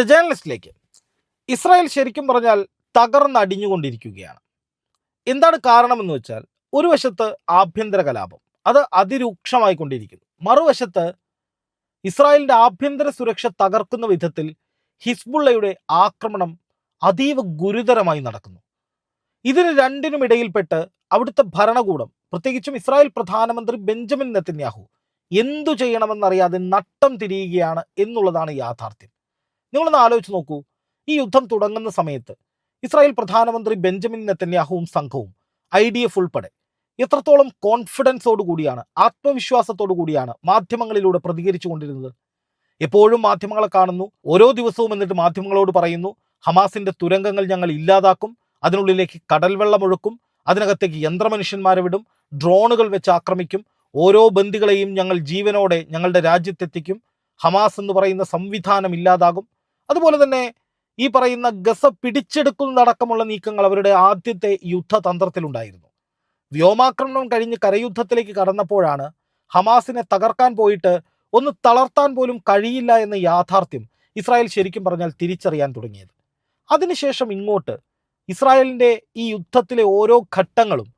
The ജേർണലിസ്റ്റിലേക്ക് Israel ശരിക്കും പറഞ്ഞാൽ തകർന്നടിഞ്ഞുകൊണ്ടിരിക്കുകയാണ്. എന്താണ് കാരണമെന്ന് വെച്ചാൽ ഒരു വശത്ത് ആഭ്യന്തര കലാപം അത് അതിരൂക്ഷമായിക്കൊണ്ടിരിക്കുന്നു. മറുവശത്ത് ഇസ്രായേലിന്റെ ആഭ്യന്തര സുരക്ഷ തകർക്കുന്ന വിധത്തിൽ ഹിസ്ബുള്ളയുടെ ആക്രമണം അതീവ ഗുരുതരമായി നടക്കുന്നു. ഇതിന് രണ്ടിനും ഇടയിൽപ്പെട്ട് അവിടുത്തെ ഭരണകൂടം പ്രത്യേകിച്ചും ഇസ്രായേൽ പ്രധാനമന്ത്രി ബെഞ്ചമിൻ നെത്തന്യാഹു എന്തു ചെയ്യണമെന്നറിയാതെ നട്ടം തിരിയുകയാണ് എന്നുള്ളതാണ് യാഥാർത്ഥ്യം. നിങ്ങളൊന്ന് ആലോചിച്ച് നോക്കൂ. ഈ യുദ്ധം തുടങ്ങുന്ന സമയത്ത് ഇസ്രായേൽ പ്രധാനമന്ത്രി ബെഞ്ചമിൻ നെത്തന്യാഹുവും സംഘവും ഐ ഡി എഫ് ഉൾപ്പെടെ എത്രത്തോളം കോൺഫിഡൻസോട് കൂടിയാണ് ആത്മവിശ്വാസത്തോടു കൂടിയാണ് മാധ്യമങ്ങളിലൂടെ പ്രതികരിച്ചു കൊണ്ടിരുന്നത്. എപ്പോഴും മാധ്യമങ്ങളെ കാണുന്നു ഓരോ ദിവസവും എന്നിട്ട് മാധ്യമങ്ങളോട് പറയുന്നു ഹമാസിന്റെ തുരങ്കങ്ങൾ ഞങ്ങൾ ഇല്ലാതാക്കും അതിനുള്ളിലേക്ക് കടൽവെള്ളം ഒഴുക്കും അതിനകത്തേക്ക് യന്ത്രമനുഷ്യന്മാരെ വിടും ഡ്രോണുകൾ വെച്ച് ആക്രമിക്കും ഓരോ ബന്ദികളെയും ഞങ്ങൾ ജീവനോടെ ഞങ്ങളുടെ രാജ്യത്തെത്തിക്കും ഹമാസ് എന്ന് പറയുന്ന സംവിധാനം ഇല്ലാതാകും അതുപോലെ തന്നെ ഈ പറയുന്ന ഗസ പിടിച്ചെടുക്കുന്നതടക്കമുള്ള നീക്കങ്ങൾ അവരുടെ ആദ്യത്തെ യുദ്ധതന്ത്രത്തിലുണ്ടായിരുന്നു. വ്യോമാക്രമണം കഴിഞ്ഞ് കരയുദ്ധത്തിലേക്ക് കടന്നപ്പോഴാണ് ഹമാസിനെ തകർക്കാൻ പോയിട്ട് ഒന്ന് തളർത്താൻ പോലും കഴിയില്ല എന്ന യാഥാർത്ഥ്യം ഇസ്രായേൽ ശരിക്കും പറഞ്ഞാൽ തിരിച്ചറിയാൻ തുടങ്ങിയത്. അതിനുശേഷം ഇങ്ങോട്ട് ഇസ്രായേലിന്റെ ഈ യുദ്ധത്തിലെ ഓരോ ഘട്ടങ്ങളും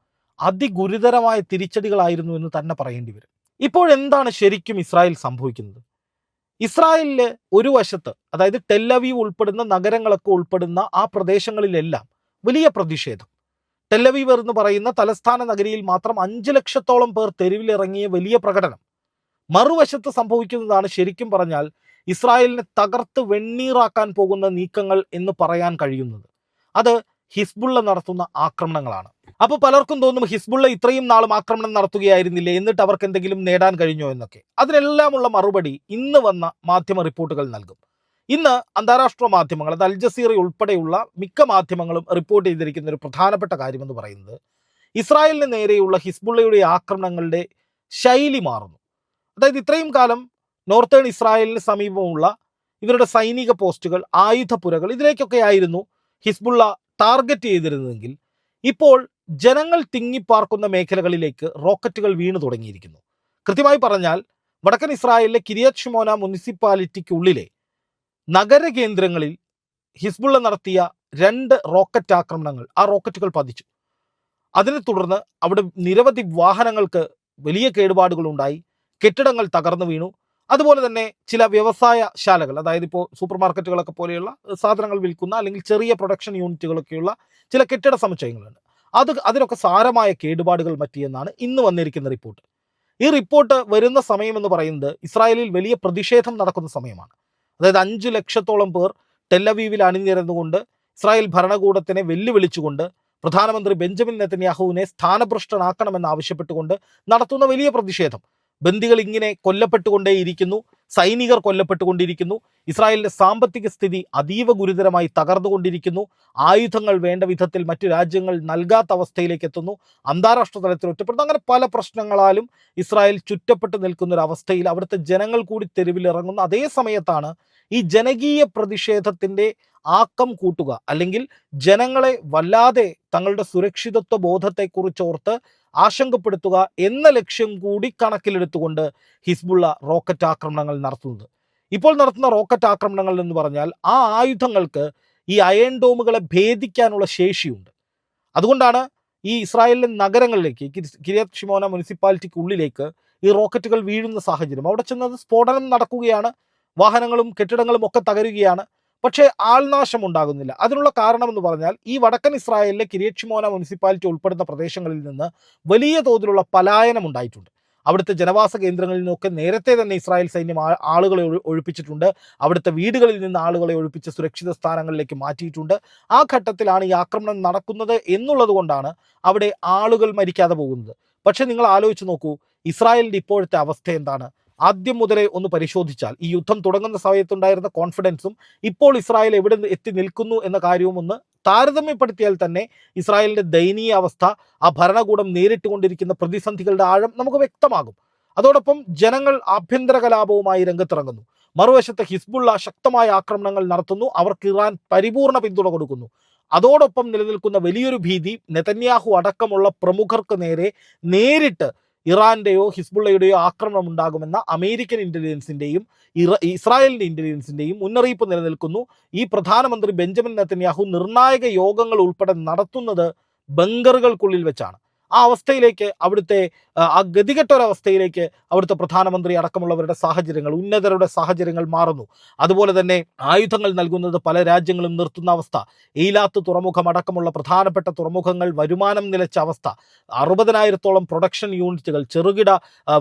അതിഗുരുതരമായ തിരിച്ചടികളായിരുന്നു എന്ന് തന്നെ പറയേണ്ടി വരും. ഇപ്പോഴെന്താണ് ശരിക്കും ഇസ്രായേൽ സംഭവിക്കുന്നത്? ഇസ്രായേലിൽ ഒരു വശത്ത് അതായത് ടെല്ലവീവ് ഉൾപ്പെടുന്ന നഗരങ്ങളൊക്കെ ഉൾപ്പെടുന്ന ആ പ്രദേശങ്ങളിലെല്ലാം വലിയ പ്രതിഷേധം. ടെല്ലവീവ് എന്ന് പറയുന്ന തലസ്ഥാന നഗരിയിൽ മാത്രം അഞ്ച് ലക്ഷത്തോളം പേർ തെരുവിലിറങ്ങിയ വലിയ പ്രകടനം. മറുവശത്ത് സംഭവിക്കുന്നതാണ് ശരിക്കും പറഞ്ഞാൽ ഇസ്രായേലിനെ തകർത്ത് വെണ്ണീറാക്കാൻ പോകുന്ന നീക്കങ്ങൾ എന്ന് പറയാൻ കഴിയുന്നത്. അത് ഹിസ്ബുള്ള നടത്തുന്ന ആക്രമണങ്ങളാണ്. അപ്പൊ പലർക്കും തോന്നും ഹിസ്ബുള്ള ഇത്രയും നാളും ആക്രമണം നടത്തുകയായിരുന്നില്ലേ? എന്നിട്ട് അവർക്ക് എന്തെങ്കിലും നേടാൻ കഴിഞ്ഞോ എന്നൊക്കെ. അതിനെല്ലാമുള്ള മറുപടി ഇന്ന് വന്ന മാധ്യമ റിപ്പോർട്ടുകൾ നൽകും. ഇന്ന് അന്താരാഷ്ട്ര മാധ്യമങ്ങൾ അത് അൽ ജസീറ ഉൾപ്പെടെയുള്ള മിക്ക മാധ്യമങ്ങളും റിപ്പോർട്ട് ചെയ്തിരിക്കുന്ന ഒരു പ്രധാനപ്പെട്ട കാര്യം എന്ന് പറയുന്നത് ഇസ്രായേലിന് നേരെയുള്ള ഹിസ്ബുള്ളയുടെ ആക്രമണങ്ങളുടെ ശൈലി മാറുന്നു. അതായത് ഇത്രയും കാലം നോർത്തേൺ ഇസ്രായേലിന് സമീപമുള്ള ഇവരുടെ സൈനിക പോസ്റ്റുകൾ ആയുധപ്പുരകൾ ഇതിലേക്കൊക്കെ ആയിരുന്നു ഹിസ്ബുള്ള ടാർഗറ്റ് ചെയ്തിരുന്നെങ്കിൽ ഇപ്പോൾ ജനങ്ങൾ തിങ്ങിപ്പാർക്കുന്ന മേഖലകളിലേക്ക് റോക്കറ്റുകൾ വീണു തുടങ്ങിയിരിക്കുന്നു. കൃത്യമായി പറഞ്ഞാൽ വടക്കൻ ഇസ്രായേലിലെ കിരിയത് ഷിമോന മുനിസിപ്പാലിറ്റിക്കുള്ളിലെ നഗര കേന്ദ്രങ്ങളിൽ ഹിസ്ബുള്ള നടത്തിയ രണ്ട് റോക്കറ്റ് ആക്രമണങ്ങൾ ആ റോക്കറ്റുകൾ പതിച്ചു. അതിനെ തുടർന്ന് അവിടെ നിരവധി വാഹനങ്ങൾക്ക് വലിയ കേടുപാടുകൾ ഉണ്ടായി കെട്ടിടങ്ങൾ തകർന്നു വീണു. അതുപോലെ തന്നെ ചില വ്യവസായ ശാലകൾ അതായത് ഇപ്പോൾ സൂപ്പർ മാർക്കറ്റുകളൊക്കെ പോലെയുള്ള സാധനങ്ങൾ വിൽക്കുന്ന അല്ലെങ്കിൽ ചെറിയ പ്രൊഡക്ഷൻ യൂണിറ്റുകളൊക്കെയുള്ള ചില കെട്ടിട സമുച്ചയങ്ങളുണ്ട്. അത് അതിനൊക്കെ സാരമായ കേടുപാടുകൾ പറ്റിയെന്നാണ് ഇന്ന് വന്നിരിക്കുന്ന റിപ്പോർട്ട്. ഈ റിപ്പോർട്ട് വരുന്ന സമയം എന്ന് പറയുന്നത് ഇസ്രായേലിൽ വലിയ പ്രതിഷേധം നടക്കുന്ന സമയമാണ്. അതായത് അഞ്ചു ലക്ഷത്തോളം പേർ ടെല്ലവീവിൽ അണിനിരന്നുകൊണ്ട് ഇസ്രായേൽ ഭരണകൂടത്തിനെ വെല്ലുവിളിച്ചുകൊണ്ട് പ്രധാനമന്ത്രി ബെഞ്ചമിൻ നെത്തന്യാഹുവിനെ സ്ഥാനഭ്രഷ്ടനാക്കണമെന്ന് ആവശ്യപ്പെട്ടുകൊണ്ട് നടത്തുന്ന വലിയ പ്രതിഷേധം. ബന്ദികൾ ഇങ്ങനെ കൊല്ലപ്പെട്ടുകൊണ്ടേയിരിക്കുന്നു. സൈനികർ കൊല്ലപ്പെട്ടുകൊണ്ടിരിക്കുന്നു. ഇസ്രായേലിന്റെ സാമ്പത്തിക സ്ഥിതി അതീവ ഗുരുതരമായി തകർന്നുകൊണ്ടിരിക്കുന്നു. ആയുധങ്ങൾ വേണ്ട വിധത്തിൽ മറ്റു രാജ്യങ്ങൾ നൽകാത്ത അവസ്ഥയിലേക്ക് എത്തുന്നു അന്താരാഷ്ട്ര തലത്തിൽ ഒറ്റപ്പെടുന്നു. അങ്ങനെ പല പ്രശ്നങ്ങളാലും ഇസ്രായേൽ ചുറ്റപ്പെട്ട് നിൽക്കുന്ന ഒരു അവസ്ഥയിൽ അവിടുത്തെ ജനങ്ങൾ കൂടി തെരുവിലിറങ്ങുന്നു. അതേ സമയത്താണ് ഈ ജനകീയ പ്രതിഷേധത്തിന്റെ ആക്കം കൂട്ടുക. അല്ലെങ്കിൽ ജനങ്ങളെ വല്ലാതെ തങ്ങളുടെ സുരക്ഷിതത്വ ബോധത്തെക്കുറിച്ച് ഓർത്ത് ആശങ്കപ്പെടുത്തുക എന്ന ലക്ഷ്യം കൂടി കണക്കിലെടുത്തുകൊണ്ട് ഹിസ്ബുള്ള റോക്കറ്റ് ആക്രമണങ്ങൾ നടത്തുന്നത്. ഇപ്പോൾ നടത്തുന്ന റോക്കറ്റ് ആക്രമണങ്ങൾ എന്ന് പറഞ്ഞാൽ ആ ആയുധങ്ങൾക്ക് ഈ അയൺ ഡോമുകളെ ഭേദിക്കാനുള്ള ശേഷിയുണ്ട്. അതുകൊണ്ടാണ് ഈ ഇസ്രായേലിലെ നഗരങ്ങളിലേക്ക് കിരിയത് ഷിമോന മുനിസിപ്പാലിറ്റിക്കുള്ളിലേക്ക് ഈ റോക്കറ്റുകൾ വീഴുന്ന സാഹചര്യം. അവിടെ ചെന്നത് സ്ഫോടനം നടക്കുകയാണ്. വാഹനങ്ങളും കെട്ടിടങ്ങളും ഒക്കെ തകരുകയാണ്. പക്ഷേ ആൾനാശം ഉണ്ടാകുന്നില്ല അതിനുള്ള കാരണം എന്ന് പറഞ്ഞാൽ ഈ വടക്കൻ ഇസ്രായേലിലെ കിരിയക്ഷിമോന മുനിസിപ്പാലിറ്റി ഉൾപ്പെടുന്ന പ്രദേശങ്ങളിൽ നിന്ന് വലിയ തോതിലുള്ള പലായനം ഉണ്ടായിട്ടുണ്ട്. അവിടുത്തെ ജനവാസ കേന്ദ്രങ്ങളിൽ നിന്നൊക്കെ നേരത്തെ തന്നെ ഇസ്രായേൽ സൈന്യം ആളുകളെ ഒഴിപ്പിച്ചിട്ടുണ്ട്. അവിടുത്തെ വീടുകളിൽ നിന്ന് ആളുകളെ ഒഴിപ്പിച്ച് സുരക്ഷിത സ്ഥാനങ്ങളിലേക്ക് മാറ്റിയിട്ടുണ്ട്. ആ ഘട്ടത്തിലാണ് ഈ ആക്രമണം നടക്കുന്നത് എന്നുള്ളത് കൊണ്ടാണ് അവിടെ ആളുകൾ മരിക്കാതെ പോകുന്നത്. പക്ഷേ നിങ്ങൾ ആലോചിച്ച് നോക്കൂ ഇസ്രായേലിന്റെ ഇപ്പോഴത്തെ അവസ്ഥ എന്താണ്? ആദ്യം മുതലേ ഒന്ന് പരിശോധിച്ചാൽ ഈ യുദ്ധം തുടങ്ങുന്ന സമയത്തുണ്ടായിരുന്ന കോൺഫിഡൻസും ഇപ്പോൾ ഇസ്രായേൽ എവിടെ എത്തി നിൽക്കുന്നു എന്ന കാര്യവും ഒന്ന് താരതമ്യപ്പെടുത്തിയാൽ തന്നെ ഇസ്രായേലിന്റെ ദയനീയ അവസ്ഥ ആ ഭരണകൂടം നേരിട്ടുകൊണ്ടിരിക്കുന്ന പ്രതിസന്ധികളുടെ ആഴം നമുക്ക് വ്യക്തമാകും. അതോടൊപ്പം ജനങ്ങൾ ആഭ്യന്തര കലാപവുമായി രംഗത്തിറങ്ങുന്നു. മറുവശത്ത് ഹിസ്ബുള്ള ശക്തമായ ആക്രമണങ്ങൾ നടത്തുന്നു അവർക്ക് ഇറാൻ പരിപൂർണ പിന്തുണ കൊടുക്കുന്നു. അതോടൊപ്പം നിലനിൽക്കുന്ന വലിയൊരു ഭീതി നെതന്യാഹു അടക്കമുള്ള പ്രമുഖർക്ക് നേരെ നേരിട്ട് ഇറാന്റെയോ ഹിസ്ബുള്ളയുടെയോ ആക്രമണം ഉണ്ടാകുമെന്ന അമേരിക്കൻ ഇന്റലിജൻസിന്റെയും ഇസ്രായേലിന്റെ ഇന്റലിജൻസിന്റെയും മുന്നറിയിപ്പ് നിലനിൽക്കുന്നു. ഈ പ്രധാനമന്ത്രി ബെഞ്ചമിൻ നെത്തന്യാഹു നിർണായക യോഗങ്ങൾ ഉൾപ്പെടെ നടത്തുന്നത് ബങ്കറുകൾക്കുള്ളിൽ വെച്ചാണ്. ആ അവസ്ഥയിലേക്ക് അവിടുത്തെ ആ, ഗതികെട്ടൊരവസ്ഥയിലേക്ക് അവിടുത്തെ പ്രധാനമന്ത്രി അടക്കമുള്ളവരുടെ സാഹചര്യങ്ങൾ ഉന്നതരുടെ സാഹചര്യങ്ങൾ മാറുന്നു. അതുപോലെ തന്നെ ആയുധങ്ങൾ നൽകുന്നത് പല രാജ്യങ്ങളും നിർത്തുന്ന അവസ്ഥ ഈലാത്ത് തുറമുഖം അടക്കമുള്ള പ്രധാനപ്പെട്ട തുറമുഖങ്ങൾ വരുമാനം നിലച്ച അവസ്ഥ അറുപതിനായിരത്തോളം പ്രൊഡക്ഷൻ യൂണിറ്റുകൾ ചെറുകിട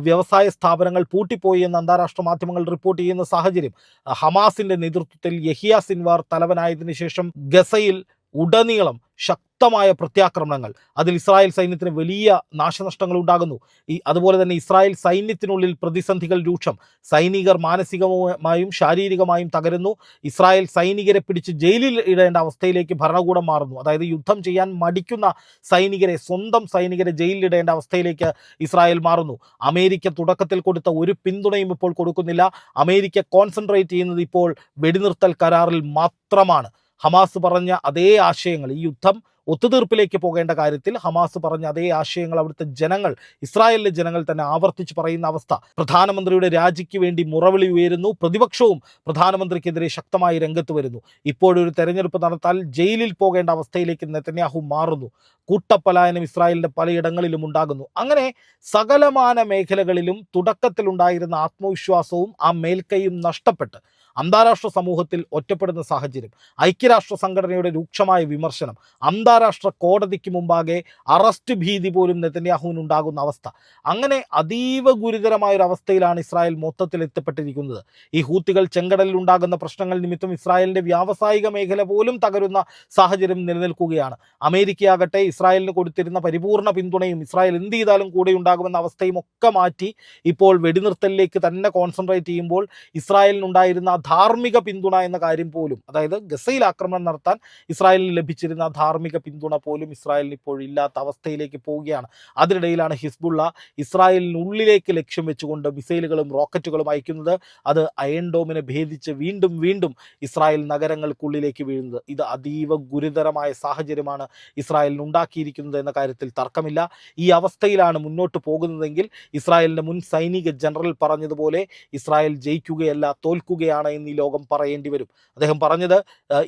വ്യവസായ സ്ഥാപനങ്ങൾ പൂട്ടിപ്പോയി എന്ന് അന്താരാഷ്ട്ര മാധ്യമങ്ങൾ റിപ്പോർട്ട് ചെയ്യുന്ന സാഹചര്യം ഹമാസിന്റെ നേതൃത്വത്തിൽ യഹിയ സിൻവാർ തലവനായതിനു ശേഷം ഗസയിൽ ഉടനീളം ശക്തമായ പ്രത്യാക്രമണങ്ങൾ. അതിൽ ഇസ്രായേൽ സൈന്യത്തിന് വലിയ നാശനഷ്ടങ്ങൾ ഉണ്ടാകുന്നു. ഈ അതുപോലെ തന്നെ ഇസ്രായേൽ സൈന്യത്തിനുള്ളിൽ പ്രതിസന്ധികൾ രൂക്ഷം. സൈനികർ മാനസികമായും ശാരീരികമായും തകരുന്നു. ഇസ്രായേൽ സൈനികരെ പിടിച്ച് ജയിലിൽ ഇടേണ്ട അവസ്ഥയിലേക്ക് ഭരണകൂടം മാറുന്നു. അതായത് യുദ്ധം ചെയ്യാൻ മടിക്കുന്ന സൈനികരെ സ്വന്തം സൈനികരെ ജയിലിലിടേണ്ട അവസ്ഥയിലേക്ക് ഇസ്രായേൽ മാറുന്നു. അമേരിക്ക തുടക്കത്തിൽ കൊടുത്ത ഒരു പിന്തുണയും ഇപ്പോൾ കൊടുക്കുന്നില്ല. അമേരിക്ക കോൺസെൻട്രേറ്റ് ചെയ്യുന്നത് ഇപ്പോൾ വെടിനിർത്തൽ കരാറിൽ മാത്രമാണ്. ഹമാസ് പറഞ്ഞ അതേ ആശയങ്ങൾ ഈ യുദ്ധം ഒത്തുതീർപ്പിലേക്ക് പോകേണ്ട കാര്യത്തിൽ ഹമാസ് പറഞ്ഞ അതേ ആശയങ്ങൾ അവിടുത്തെ ജനങ്ങൾ ഇസ്രായേലിലെ ജനങ്ങൾ തന്നെ ആവർത്തിച്ച് പറയുന്ന അവസ്ഥ. പ്രധാനമന്ത്രിയുടെ രാജിക്ക് വേണ്ടി മുറവിളി ഉയരുന്നു പ്രതിപക്ഷവും പ്രധാനമന്ത്രിക്കെതിരെ ശക്തമായി രംഗത്ത് വരുന്നു. ഇപ്പോഴൊരു തെരഞ്ഞെടുപ്പ് നടത്താൽ ജയിലിൽ പോകേണ്ട അവസ്ഥയിലേക്ക് നെതന്യാഹു മാറുന്നു. കൂട്ടപ്പലായനം ഇസ്രായേലിന്റെ പലയിടങ്ങളിലും ഉണ്ടാകുന്നു. അങ്ങനെ സകലമാന മേഖലകളിലും തുടക്കത്തിലുണ്ടായിരുന്ന ആത്മവിശ്വാസവും ആ മേൽക്കൈയും നഷ്ടപ്പെട്ട് അന്താരാഷ്ട്ര സമൂഹത്തിൽ ഒറ്റപ്പെടുന്ന സാഹചര്യം ഐക്യരാഷ്ട്ര സംഘടനയുടെ രൂക്ഷമായ വിമർശനം അന്താരാഷ്ട്ര കോടതിക്ക് മുമ്പാകെ അറസ്റ്റ് ഭീതി പോലും നെതന്യാഹുവിന് ഉണ്ടാകുന്ന അവസ്ഥ. അങ്ങനെ അതീവ ഗുരുതരമായ ഒരു അവസ്ഥയിലാണ് ഇസ്രായേൽ മൊത്തത്തിൽ എത്തപ്പെട്ടിരിക്കുന്നത്. ഈ ഹൂത്തികൾ ചെങ്കടലിൽ ഉണ്ടാകുന്ന പ്രശ്നങ്ങൾ നിമിത്തം ഇസ്രായേലിന്റെ വ്യാവസായിക മേഖല പോലും തകരുന്ന സാഹചര്യം നിലനിൽക്കുകയാണ്. അമേരിക്കയാകട്ടെ ഇസ്രായേലിന് കൊടുത്തിരുന്ന പരിപൂർണ പിന്തുണയും ഇസ്രായേൽ എന്ത് ചെയ്താലും കൂടെ ഉണ്ടാകുമെന്ന അവസ്ഥയും ഒക്കെ മാറ്റി ഇപ്പോൾ വെടിനിർത്തലിലേക്ക് തന്നെ കോൺസെൻട്രേറ്റ് ചെയ്യുമ്പോൾ ഇസ്രായേലിനുണ്ടായിരുന്ന ധാർമ്മിക പിന്തുണ എന്ന കാര്യം പോലും അതായത് ഗസയിൽ ആക്രമണം നടത്താൻ ഇസ്രായേലിന് ലഭിച്ചിരുന്ന ധാർമ്മിക പിന്തുണ പോലും ഇസ്രായേലിന് ഇപ്പോൾ ഇല്ലാത്ത അവസ്ഥയിലേക്ക് പോവുകയാണ്. അതിനിടയിലാണ് ഹിസ്ബുള്ള ഇസ്രായേലിനുള്ളിലേക്ക് ലക്ഷ്യം വെച്ചുകൊണ്ട് മിസൈലുകളും റോക്കറ്റുകളും അയക്കുന്നത്. അത് അയൺ ഡോമിനെ ഭേദിച്ച് വീണ്ടും വീണ്ടും ഇസ്രായേൽ നഗരങ്ങൾക്കുള്ളിലേക്ക് വീഴുന്നത്. ഇത് അതീവ ഗുരുതരമായ സാഹചര്യമാണ് ഇസ്രായേലിന് ഉണ്ടാക്കിയിരിക്കുന്നത് എന്ന കാര്യത്തിൽ തർക്കമില്ല. ഈ അവസ്ഥയിലാണ് മുന്നോട്ട് പോകുന്നതെങ്കിൽ ഇസ്രായേലിന്റെ മുൻ സൈനിക ജനറൽ പറഞ്ഞതുപോലെ ഇസ്രായേൽ ജയിക്കുകയല്ല തോൽക്കുകയാണ് എന്ന് ഈ ലോകം പറയേണ്ടി വരും. അദ്ദേഹം പറഞ്ഞത്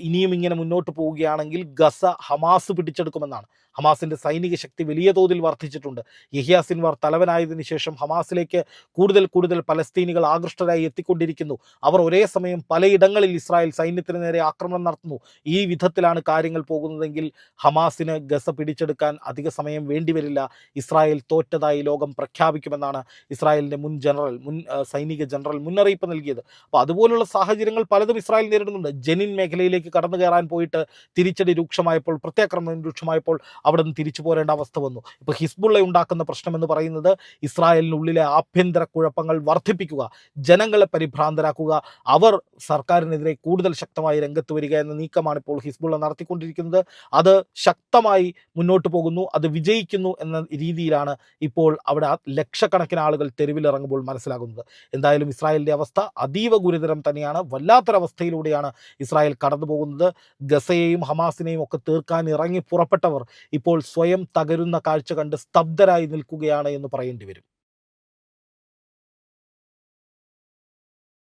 ഇനിയും ഇങ്ങനെ മുന്നോട്ട് പോവുകയാണെങ്കിൽ ഗസ ഹമാസ് പിടിച്ചെടുക്കുമെന്നാണ്. ഹമാസിന്റെ സൈനിക ശക്തി വലിയ തോതിൽ വർദ്ധിച്ചിട്ടുണ്ട്. യഹിയ സിൻവാർ തലവനായതിനു ശേഷം ഹമാസിലേക്ക് കൂടുതൽ കൂടുതൽ പലസ്തീനികൾ ആകൃഷ്ടരായി എത്തിക്കൊണ്ടിരിക്കുന്നു. അവർ ഒരേ സമയം പലയിടങ്ങളിൽ ഇസ്രായേൽ സൈന്യത്തിന് നേരെ ആക്രമണം നടത്തുന്നു. ഈ വിധത്തിലാണ് കാര്യങ്ങൾ പോകുന്നതെങ്കിൽ ഹമാസിന് ഗസ പിടിച്ചെടുക്കാൻ അധിക സമയം വേണ്ടിവരില്ല ഇസ്രായേൽ തോറ്റതായി ലോകം പ്രഖ്യാപിക്കുമെന്നാണ് ഇസ്രായേലിന്റെ മുൻ ജനറൽ മുൻ സൈനിക ജനറൽ മുന്നറിയിപ്പ് നൽകിയത്. അപ്പോൾ അതുപോലുള്ള സാഹചര്യങ്ങൾ പലതും ഇസ്രായേൽ നേരിടുന്നുണ്ട്. ജനിൻ മേഖലയിലേക്ക് കടന്നു കയറാൻ പോയിട്ട് തിരിച്ചടി രൂക്ഷമായപ്പോൾ പ്രത്യാക്രമണം രൂക്ഷമായപ്പോൾ അവിടെ നിന്ന് തിരിച്ചു പോരേണ്ട അവസ്ഥ വന്നു. ഇപ്പോൾ ഹിസ്ബുള്ള ഉണ്ടാക്കുന്ന പ്രശ്നമെന്ന് പറയുന്നത് ഇസ്രായേലിനുള്ളിലെ ആഭ്യന്തര കുഴപ്പങ്ങൾ വർദ്ധിപ്പിക്കുക ജനങ്ങളെ പരിഭ്രാന്തരാക്കുക അവർ സർക്കാരിനെതിരെ കൂടുതൽ ശക്തമായി രംഗത്ത് വരിക എന്ന നീക്കമാണ് ഇപ്പോൾ ഹിസ്ബുള്ള നടത്തിക്കൊണ്ടിരിക്കുന്നത്. അത് ശക്തമായി മുന്നോട്ട് പോകുന്നു അത് വിജയിക്കുന്നു എന്ന രീതിയിലാണ് ഇപ്പോൾ അവിടെ ലക്ഷക്കണക്കിന് ആളുകൾ തെരുവിലിറങ്ങുമ്പോൾ മനസ്സിലാകുന്നത്. എന്തായാലും ഇസ്രായേലിന്റെ അവസ്ഥ അതീവ ഗുരുതരം തന്നെയാണ്. വല്ലാത്തൊരവസ്ഥയിലൂടെയാണ് ഇസ്രായേൽ കടന്നു പോകുന്നത് ഗസയെയും ഹമാസിനെയും ഒക്കെ തീർക്കാൻ ഇറങ്ങി പുറപ്പെട്ടവർ ഇപ്പോൾ സ്വയം തകരുന്ന കാഴ്ച കണ്ട് സ്തബ്ധരായി നിൽക്കുകയാണ് എന്ന് പറയേണ്ടി വരും.